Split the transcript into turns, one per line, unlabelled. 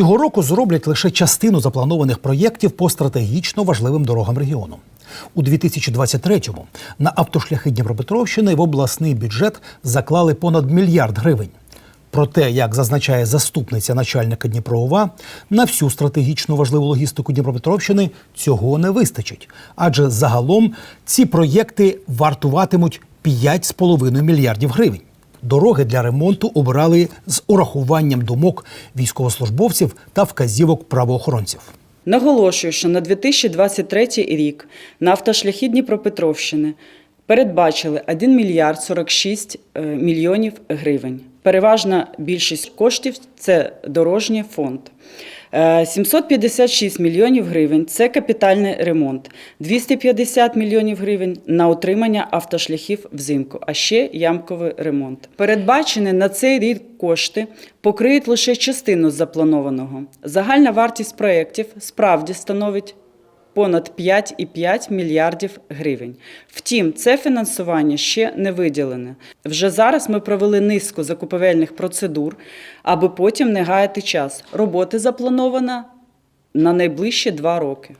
Цього року зроблять лише частину запланованих проєктів по стратегічно важливим дорогам регіону. У 2023-му на автошляхи Дніпропетровщини в обласний бюджет заклали понад мільярд гривень. Проте, як зазначає заступниця начальника Дніпроова, на всю стратегічно важливу логістику Дніпропетровщини цього не вистачить. Адже загалом ці проєкти вартуватимуть 5,5 мільярдів гривень. Дороги для ремонту обирали з урахуванням думок військовослужбовців та вказівок правоохоронців.
Наголошую, що на 2023 рік на автошляхи Дніпропетровщини передбачили 1 мільярд 46 е, мільйонів гривень. Переважна більшість коштів це дорожній фонд. Е, 756 мільйонів гривень це капітальний ремонт, 250 мільйонів гривень на утримання автошляхів взимку, а ще ямковий ремонт. Передбачені на цей рік кошти покриють лише частину запланованого. Загальна вартість проєктів справді становить понад 5,5 мільярдів гривень. Втім, це фінансування ще не виділене. Вже зараз ми провели низку закупівельних процедур, аби потім не гаяти час. Роботи запланована на найближчі два роки.